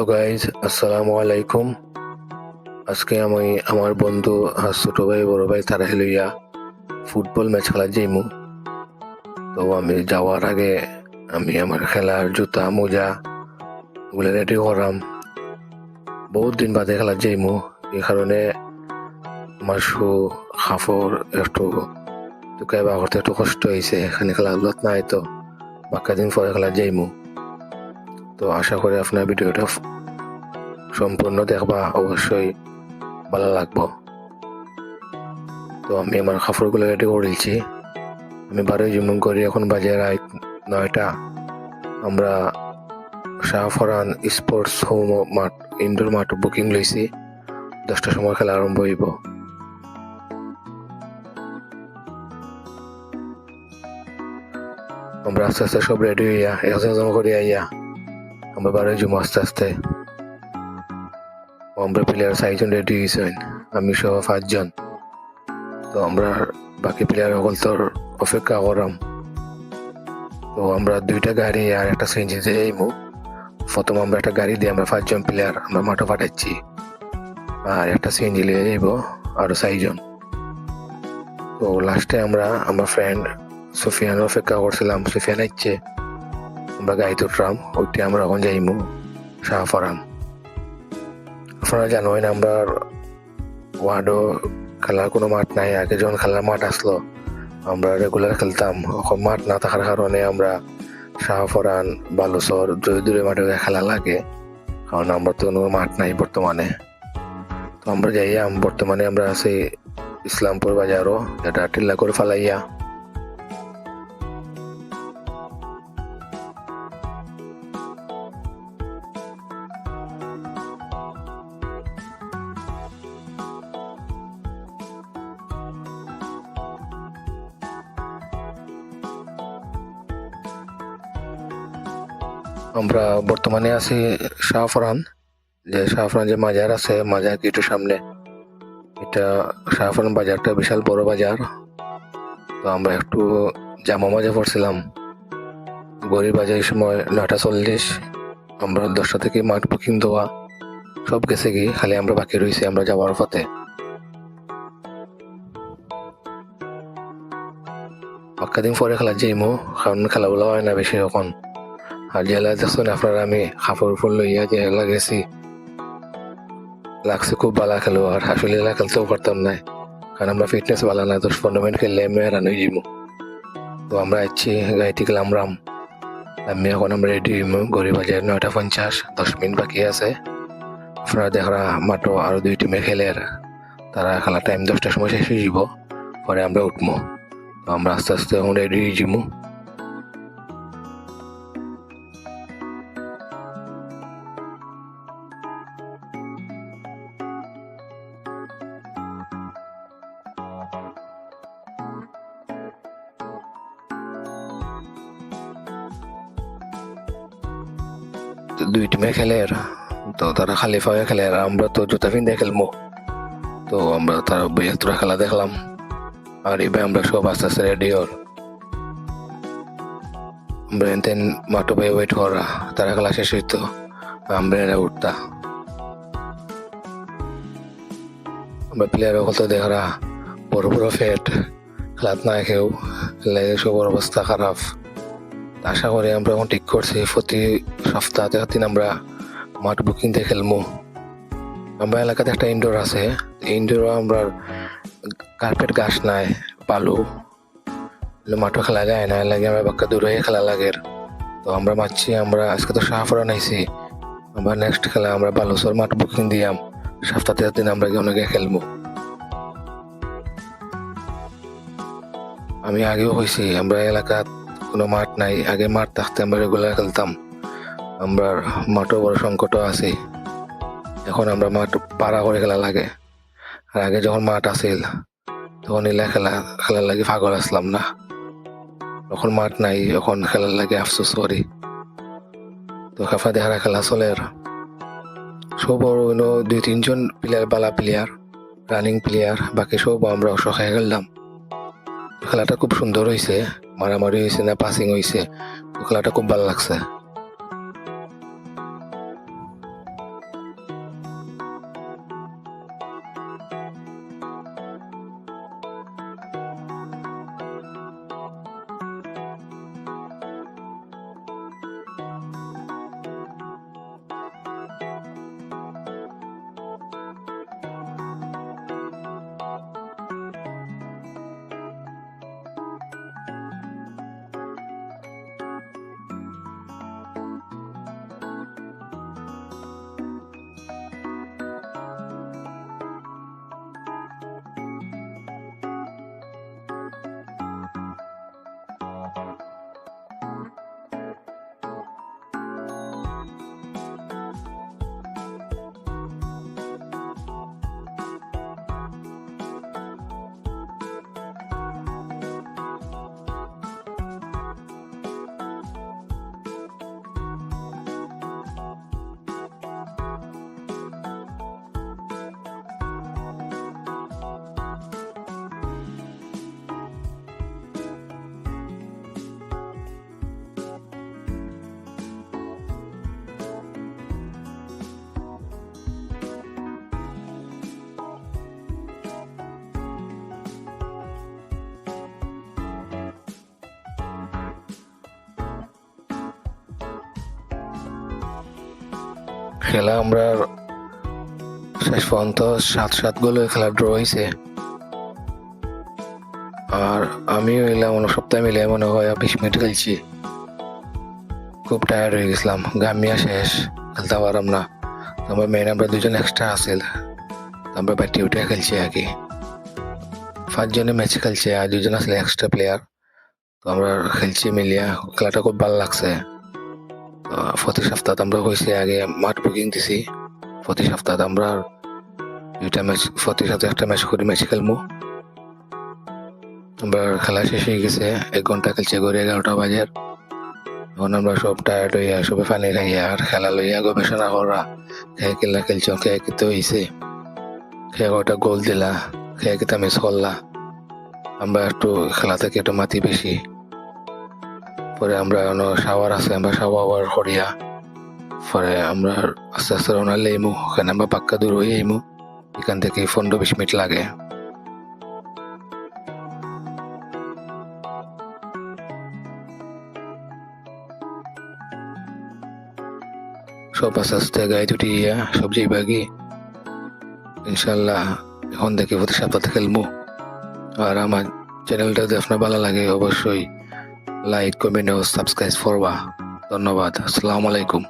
Hello guys আসসালামু আলাইকুম আজকে আমি আমার বন্ধু আর ছোট ভাই, বড় ভাই তারা লইয়া ফুটবল ম্যাচ খেলার যাইমু। তো আমি যাওয়ার আগে আমি আমার খেলার জুতা, মোজা ওগুলো রেডি করাম। বহুত দিন বাদে খেলার যাইমু। এই কারণে আমার শু কাপড় একটু টুকাই বা করতে একটু কষ্ট হয়েছে এখানে খেলাধুলাত নাই তো। বাক্কা দিন পরে খেলার যাইমু। তো আশা করি আপনার ভিডিওটা সম্পূর্ণ দেখবা, অবশ্যই ভালো লাগবো। তো আমি আমার কাপড়গুলো রেডি করেছি আমি বারোই জুমুন করি, এখন বাজে রাত নয়টা। আমরা শাহফরান স্পোর্টস হোম মাঠ, ইনডোর মাঠ বুকিং লইছি। দশটার সময় খেলা আরম্ভ হইব। আমরা আস্তে আস্তে সব রেডি হইয়া একজন করে আইয়া, আমরা বারোই জুম আস্তে আস্তে আমরা প্লেয়ার চারজন রেডি হয়েছেন আমি সহ পাঁচজন। তো আমরা বাকি প্লেয়ার সকল তোর অপেক্ষা করাম তো আমরা দুইটা গাড়ি আর একটা সিএনজিতে যাইমু প্রথম আমরা একটা গাড়ি দিয়ে আমরা পাঁচজন প্লেয়ার আমরা মাঠে পাঠাচ্ছি আর একটা সিএনজি লিয়ে যাইব আরও চারজন তো লাস্টে আমরা আমার ফ্রেন্ড সুফিয়ানের অপেক্ষা করছিলাম সুফিয়ান ইচ্ছে আমরা গাড়িতে উঠলাম ওইটি আমরা এখন যাইমু। শাহফরান আপনারা জানেন আমরা ওয়ার্ডও খেলার কোনো মাঠ নাই। আগে যখন খেলার মাঠ আসলো, আমরা রেগুলার খেলতাম। এখন মাঠ না থাকার কারণে আমরা শাহফরান বালুসর দূরে দূরে মাঠে খেলা লাগে, কারণ আমরা তো কোনো মাঠ নাই বর্তমানে। তো আমরা যাইয়া, বর্তমানে আমরা আছি ইসলামপুর বাজারও যেটা টিল্লা করে ফালাইয়া। আমরা বর্তমানে আছি শাহফরান। যে শাহফরান যে মাজার আছে, মাজার গেটের সামনে? এটা শাহফরান বাজারটা বিশাল বড় বাজার। তো আমরা একটু জামা মাজা পড়ছিলাম। গরিব বাজার সময় নয়টা চল্লিশ। আমরা দশটা থেকে মাঠ বুকিং দেওয়া। সব গেছে কি, খালি আমরা বাকি রয়েছি, আমরা যাওয়ার পথে। পাক্কা দিন পরে খেলা যাইমো, কারণ খেলাগুলো হয় না বেশি এখন। আর জেলা দেখছেন আপনারা আমি কাপড় ফুল লইয়া জেলা গেছি লাগছে খুব ভালো খেলো আর আসলে এলা খেলতেও পারতাম না কারণ আমরা ফিটনেস ভালো না দশ পনেরো মিনিট খেললে আমি রান হয়ে যাব তো আমরা আছি গাড়িটি গেলাম আমি এখন আমরা রেডি গড়ি বাজার নয়টা পঞ্চাশ, দশ মিনিট বাকি আছে। আপনারা দেখরা মাত্র আরও দুই টিমে খেলে তারা খেলা টাইম দশটার সময় শেষ হয়ে যাব পরে আমরা উঠবো তো আমরা আস্তে আস্তে এখন রেডি হয়ে যাব দুই টিমে খেলে আর তো তারা খালি ফাওয়া খেলে আর আমরা তো জুতা পিন্ধে খেলব। তো আমরা তার বৃহত্তর খেলা দেখলাম। আর এবার আমরা সব আস্তে আস্তে রেডি ওর আমরা এনতেন মাঠো পাই ওয়েট করা। তারা খেলা শেষ হইতো। আমরা এরা উঠতা। আমরা প্লেয়ার হতো দেখরা বড় বড় ফেট খেলাত না কেউ লাগে সবার অবস্থা খারাপ। আশা করি আমরা এখন ঠিক করছি। প্রতি সপ্তাহতে দিন আমরা মাঠ বুকিং দিয়ে খেলব। আমরা এলাকাতে একটা ইনডোর আছে। ইনডোর আমরা কার্পেট ঘাস নাই, বালু। মাঠও খেলা যায় না লাগে আমরা বাক্কা দূরে খেলা লাগে। তো আমরা মারছি, আমরা আজকে তো শাহপুরা নাইছি আমরা নেক্সট খেলা আমরা বালুসর মাঠ বুকিং দিয়াম। সপ্তাহতে দিন আমরা অনেকে খেলব। আমি আগেও কইছি আমরা এলাকাত কোনো মাঠ নাই। আগে মাঠ থাকতে আমরা রেগুলার খেলতাম। আমরা মাঠও বড় সংকটও আছে। এখন আমরা মাঠ পাড়া করে খেলা লাগে। আর আগে যখন মাঠ আছিল, তখন এলা খেলা, খেলার লাগে পাগল আসলাম না। এখন মাঠ নাই, এখন খেলার লাগে আফসোস করি। তো কাফা দেহারা খেলা চলে আর। সব হইল দুই তিনজন প্লেয়ার বালা প্লেয়ার রানিং প্লেয়ার বাকি সব আমরা অসহায় খেললাম খেলাটা খুব সুন্দর হয়েছে মারামারি হয়েছে না পাসিং হয়েছে খেলাটা খুব ভালো লাগছে। খেলা আমরা শেষ পর্যন্ত সাত সাত গোলে খেলা ড্র হয়েছে আর আমিও এলাম অনেক সপ্তাহে মিলে মনে হয় বিশ মিনিট খেলছি। খুব টায়ার্ড হয়ে গেছিলাম গামিয়া শেষ, খেলতে পারলাম না। আমরা মেন আমরা দুজন এক্সট্রা আছিল আমরা ব্যাটি উঠে খেলছি আর কি। পাঁচজনে ম্যাচ খেলছে আর দুজন আসলে এক্সট্রা প্লেয়ার তো আমরা খেলছি মিলিয়া, খেলাটা খুব ভালো লাগছে। প্রতি সপ্তাহ আমরা হয়েছে আগে মাঠ বুকিং দিছি। প্রতি সপ্তাহ আমরা দুইটা ম্যাচ প্রতি সপ্তাহে একটা ম্যাচ করে ম্যাচ খেলব আমরা খেলা শেষ হয়ে গেছে, এক ঘণ্টা খেলছে করে এগারোটা বাজার এখন আমরা সব টায়ার্ড হইয়া সবে পানি খাইয়া আর খেলা লইয়া গবেষণা করা। খেয়ে খেলা খেলছ খেয়ে খেতে হয়েছে খেয়ে কটা গোল দিলা খেয়ে খেতে মিস করলা। আমরা একটু খেলা থেকে একটু মাতি বেশি। পরে আমরা শাওয়ার আছে, আমরা শাওয়ার করিয়া পরে আমরা আস্তে আস্তে রওনা লইমু ওখানে আমরা পাক্কা দূর হয়ে আইমু এখান থেকে পনেরো বিশ মিনিট লাগে। সব আস্তে আস্তে গায়ে দুটি ইয়া সব যাইবাগি ইনশাল্লাহ এখন থেকে প্রতি সপ্তাহে খেলব আর আমার চ্যানেলটা যদি আপনার ভালো লাগে, অবশ্যই লাইক কমেন্ট ও সাবস্ক্রাইব করবা ধন্যবাদ আসসালামু আলাইকুম